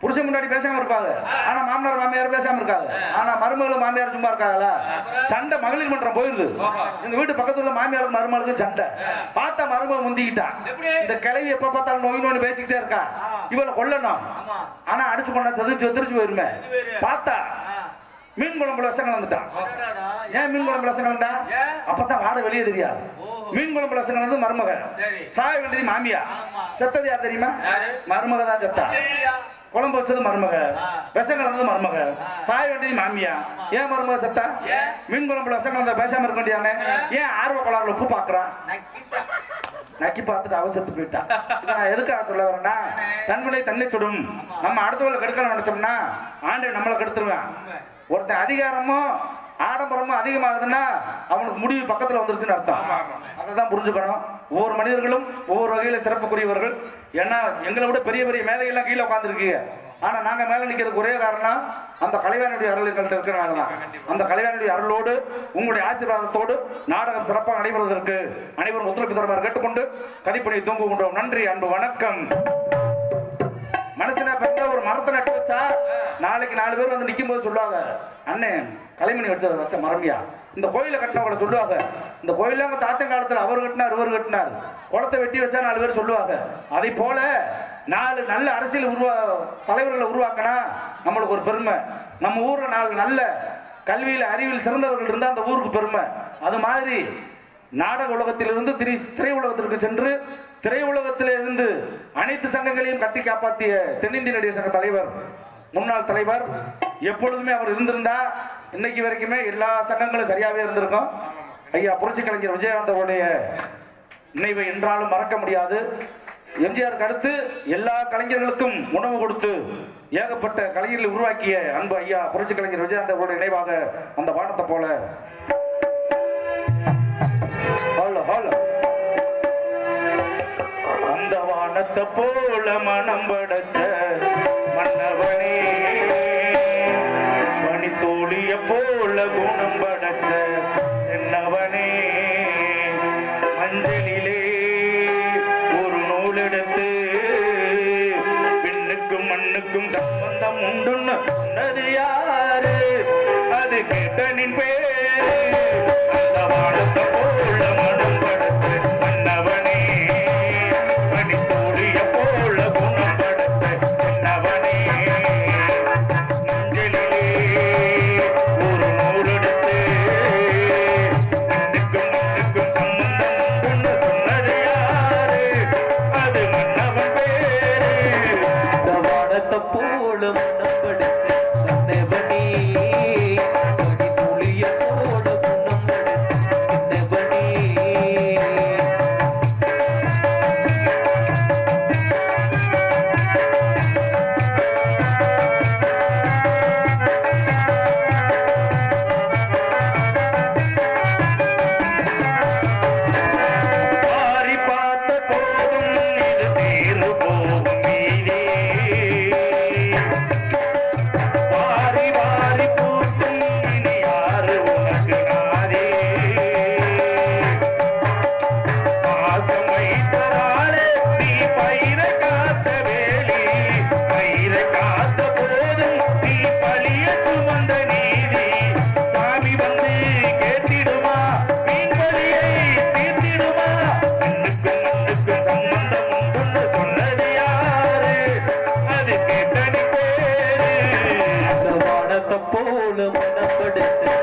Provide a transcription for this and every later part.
புருஷன் முன்னாடி பேசாம இருப்பாங்க ஆனா மாமனார் மாமியார் பேசாம இருக்காங்க ஆனா மருமகளும் மாமியார் சும்மா இருக்காங்களா சண்டை மகளிர் மன்றம் போயிருது எங்க வீட்டு பக்கத்துல உள்ள மாமியாருக்கு மருமகளுக்கு சண்டை பார்த்தா மருமக முந்திக்கிட்டா? இந்த கிளவி எப்ப பார்த்தாலும் நோய் நோய் பேசிக்கிட்டே இருக்கா இவளை கொல்லணும் ஆனா அடிச்சு கொண்டா செதுரிச்சு போயிருமே போயிரு. பார்த்தா. மீன் குழம்புல விஷம் கலந்துட்டான். ஏன் மீன் குழம்புல விஷம் கலந்தா? அப்பதான் வாட வெளியே தெரியாது. மீன் குழம்புல விஷம் கலந்து மருமக. சாய வேண்டியது மாமியா. செத்தது யார் தெரியுமா? மருமக தான் செத்தா? குழம்பு வச்சது மருமக. விஷம் கலந்தது மருமக. சாய வேண்டியது மாமியா. ஏன் மருமக செத்தா? மீன் குழம்புல விஷம் கலந்த பேசாம இருக்க வேண்டியானே ஏன் ஆர்வ கோளாறுல உப்பு பாக்குறான். நக்கி பார்த்துட்டு அவ செத்து போயிட்டா இதை நான் எதுக்காக சொல்ல வரேன்னா தன்வினை தன்னை சுடும் நம்ம அடுத்தவங்களை கெடுக்கணும் நினைச்சோம்னா ஆண்டவன் நம்மளை கெடுத்துருவேன். ஒருத்தன் அதிகாரமும் ஆடம்பரமும் அதிகமாகுதுன்னா அவனுக்கு முடிவு பக்கத்துல வந்துருச்சுன்னு அர்த்தம். அதை தான் புரிஞ்சுக்கணும். ஒவ்வொரு மனிதர்களும் ஒவ்வொரு வகையில சிறப்புக்குரியவர்கள். ஏன்னா எங்களை விட பெரிய பெரிய மேதைகள்லாம் கீழே உட்காந்துருக்கீங்க ஆனா நாங்க மேல நிக்கிறதுக்கு ஒரே காரணம் அந்த கலைவாணியுடைய அருள் எங்கள்கிட்ட இருக்கிறனால தான். அந்த கலைவாணியுடைய அருளோடு உங்களுடைய ஆசீர்வாதத்தோடு நாடகம் சிறப்பாக நடைபெறுவதற்கு அனைவரும் ஒத்துழைப்பு தருமாறு கேட்டுக்கொண்டு கதிப்பணி தூங்கு கொண்டோம் நன்றி அன்பு வணக்கம். மனுஷனை பெற்ற ஒரு மரத்தை நட்டு வச்சா நாளைக்கு நாலு பேர் வந்து நிற்கும் போது சொல்லுவாங்க அண்ணே கலைமணி வச்ச வச்ச மரமியா. இந்த கோயிலை கட்டினவங்களை சொல்லுவாங்க. இந்த கோயில அவங்க தாத்தன் காலத்தில் அவர் கட்டினார் இவர் கட்டினார். குளத்தை வெட்டி வச்சா நாலு பேர் சொல்லுவாங்க. அதை போல நாலு நல்ல அரசியல் உருவா தலைவர்களை உருவாக்கினா நம்மளுக்கு ஒரு பெருமை. நம்ம ஊரில் நாலு நல்ல கல்வியில் அறிவில் சிறந்தவர்கள் இருந்தால் அந்த ஊருக்கு பெருமை. அது மாதிரி நாடக உலகத்திலிருந்து திரை திரை உலகத்திற்கு சென்று திரை உலகத்திலிருந்து அனைத்து சங்கங்களையும் கட்டி காப்பாற்றிய தென்னிந்திய நடிகர் சங்க தலைவர் முன்னாள் தலைவர் எப்பொழுதுமே அவர் இருந்திருந்தா இன்னைக்கு வரைக்குமே எல்லா சங்கங்களும் சரியாவே இருந்திருக்கும். ஐயா புரட்சி கலைஞர் விஜயகாந்த் அவருடைய நினைவை என்றாலும் மறக்க முடியாது. எம்ஜிஆருக்கு அடுத்து எல்லா கலைஞர்களுக்கும் உணவு கொடுத்து ஏகப்பட்ட கலைஞர்களை உருவாக்கிய அன்பு ஐயா புரட்சி கலைஞர் விஜயகாந்த் அவருடைய நினைவாக அந்த வானத்தை போல. Hello hello. அந்த வானத்தை போல மனம் படைச்ச உள்ள குணம் படைச்ச தென்னவனே. மஞ்சளிலே ஒரு நூல் எடுத்து விண்ணுக்கும் மண்ணுக்கும் சம்பந்தம் உண்டுன்னு சொன்னது யாரு? அது கேட்டனின் பேரு கொடுத்து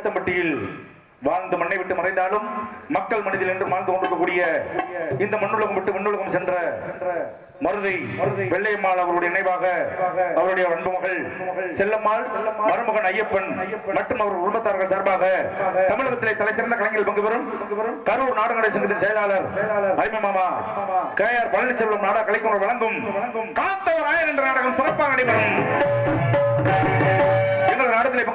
கேத்தம்பட்டியில் வாழ்ந்து மண்ணை விட்டு மறைந்தாலும் மக்கள் மனிதன் என்று வாழ்ந்து கொண்டிருக்கக்கூடிய இந்த மண்ணுலகம் விட்டு மண்ணுலகம் சென்ற மருதை வெள்ளையம்மாள் அவருடைய நினைவாக அவருடைய அன்பு மகள் செல்லம்மாள் மருமகன் ஐயப்பன் மற்றும் அவர் குடும்பத்தார்கள் சார்பாக தமிழகத்திலே தலை சிறந்த கலைஞர்கள் பங்கு பெறும் கரூர் நாடகடை சங்கத்தின் செயலாளர் அரிமை மாமா கே ஆர் பழனிசெல்வம் நாடக கலைக்குழு வழங்கும் காத்தவர் ஆயன் என்ற நாடகம் சிறப்பாக நடைபெறும்.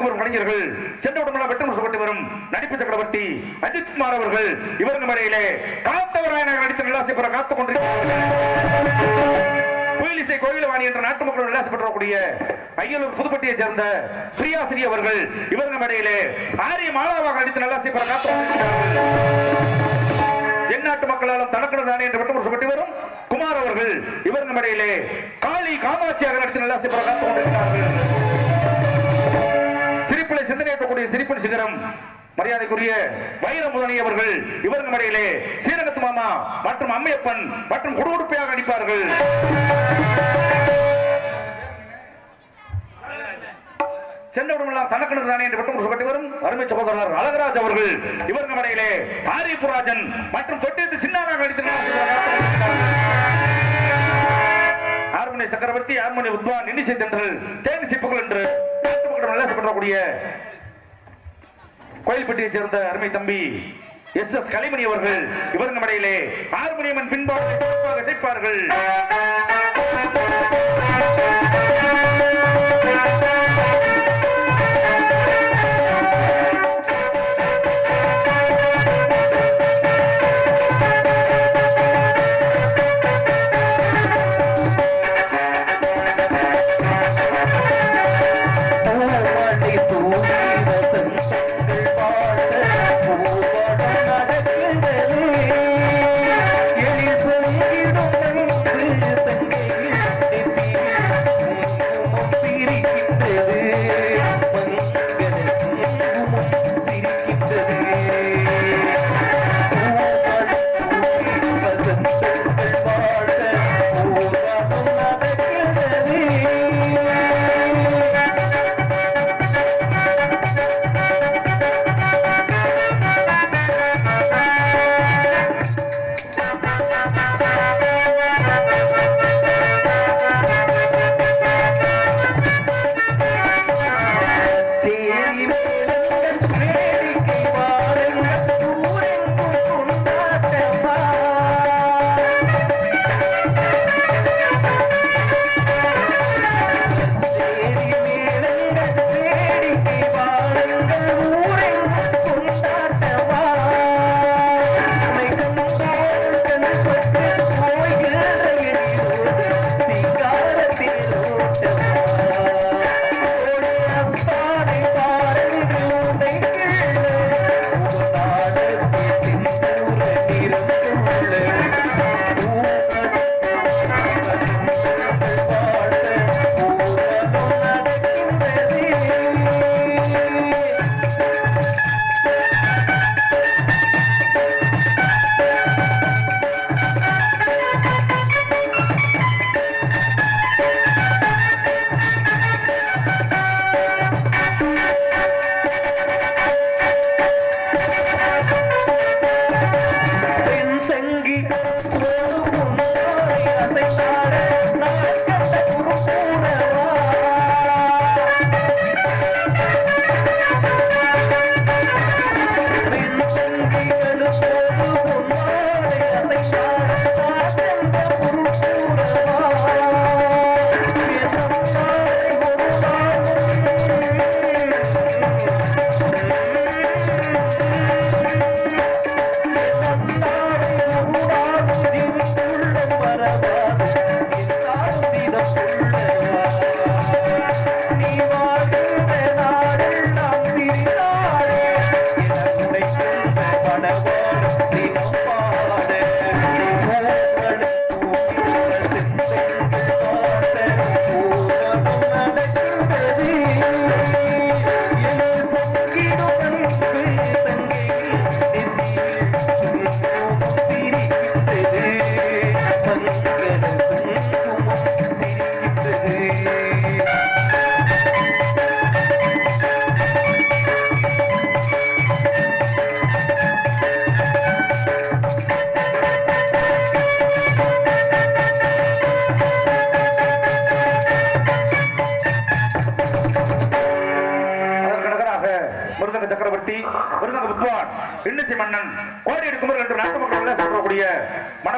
எங்களது நாடகத்திலே கலைஞர்கள் சென்ற வெற்றி கொண்டு வரும் நடிப்பு சக்கரவர்த்தி அஜித் குமார் அவர்கள் இவர்கள் முறையிலே காத்தவராயனாக நடித்த நிலாசை பெற காத்துக் கொண்டிருக்கிறார்கள் குயிலிசை கோயிலவாணி என்ற நாட்டு மக்கள் விளாசப்பட்டிருக்கக்கூடிய ஐயலூர் புதுப்பட்டியை சேர்ந்த பிரியாசிரி அவர்கள் இவர்கள் மேடையிலே ஆரிய மாலாவாக நடித்து நல்லாசை பெற காத்துக் கொண்டிருக்கிறார்கள் மக்களாலும் தனக்கணு தானே என்று மட்டும் சொல்லி வரும் குமார் அவர்கள் இவர்கள் மேடையிலே காளி காமாட்சியாக நடத்தி நல்லாசை பெற காத்துக் கொண்டிருக்கிறார்கள். சிந்தனையக்கூடிய சிரிப்பின் சிகரம் மரியாதைக்குரிய வைர முதனி அவர்கள் இவர்கள் மடையிலே சீரகத்து மாமா மற்றும் அம்மையப்பன் மற்றும் குடுகுடுப்பையாக நடிப்பார்கள் சென்றவிடமெல்லாம் தனக்கணு தானே என்று மட்டும் கட்டி வரும். அருமை சகோதரர் அழகராஜ் அவர்கள் இவர்கள் மடையிலே ஆரியபுராஜன் மற்றும் தொட்டியத்து சின்னாராக நடித்திருக்கிறார்கள் ஹார்மோனி சக்கரவர்த்தி ஹார்மோனி உத்வான் இன்னிசை தென்றல் தேனி சிப்புகள் என்று நாட்டு மக்களிடம் பண்ணக்கூடிய கோயில்பட்டியை சேர்ந்த அருமை தம்பி எஸ் எஸ் கலைமணி அவர்கள் இவர்கள் மடையிலே ஆறுமணியம்மன் பின்பாடு சிறப்பாக இசைப்பார்கள்.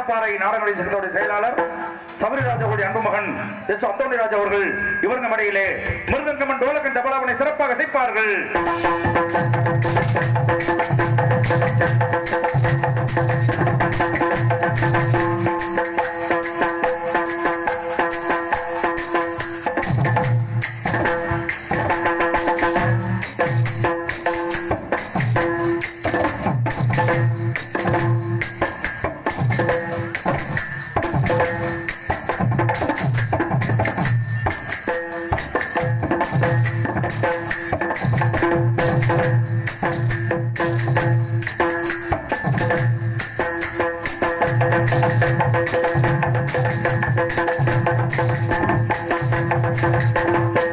மணப்பாறை நாடகங்களை சங்கத்தோட செயலாளர் சபரிராஜாவுடைய அன்பு மகன் எஸ் அந்தோணிராஜ் அவர்கள் இவருங்க மடையிலே மிருதங்கமன் டோலக்கன் தபலாவனை சிறப்பாக இசைப்பார்கள் அப்படியே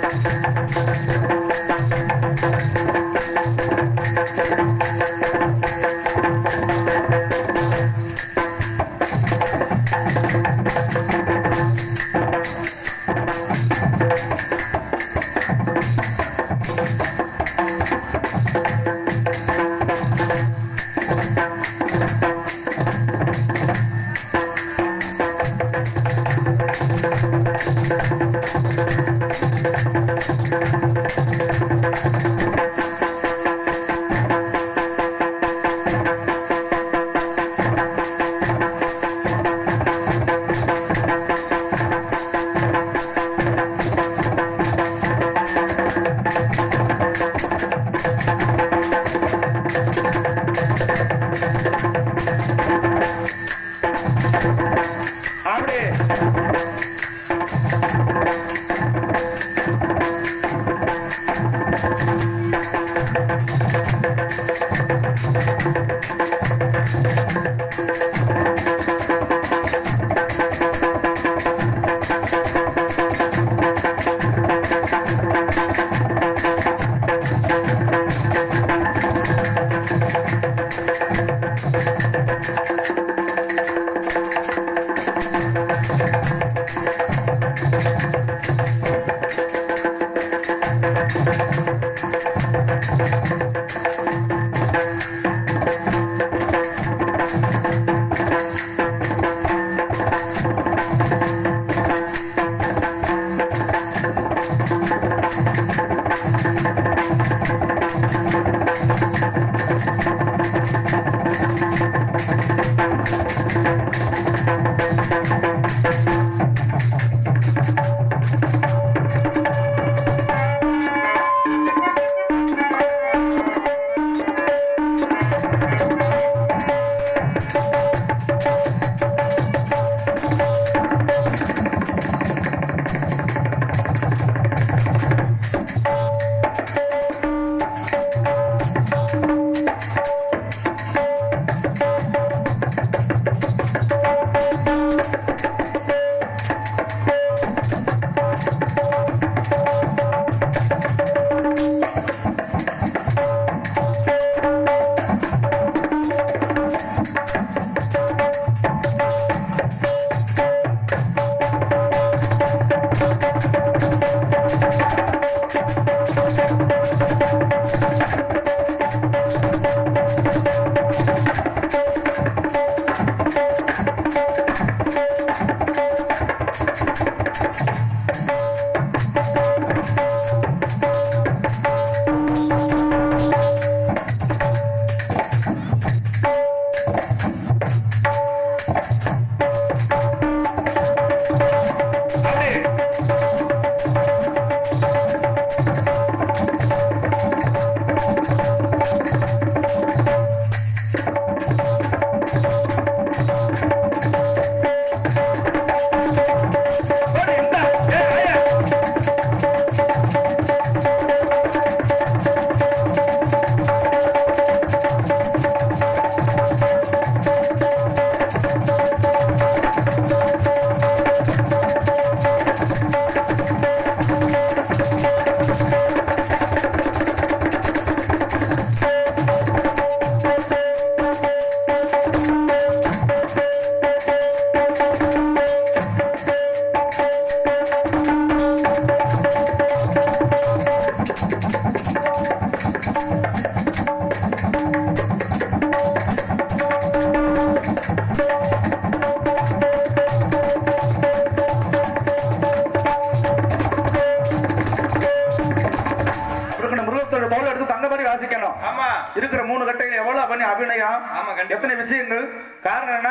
காரணம் என்ன?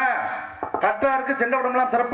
கற்றாருக்கு சென்ற உடம்புலாம் சிறப்பு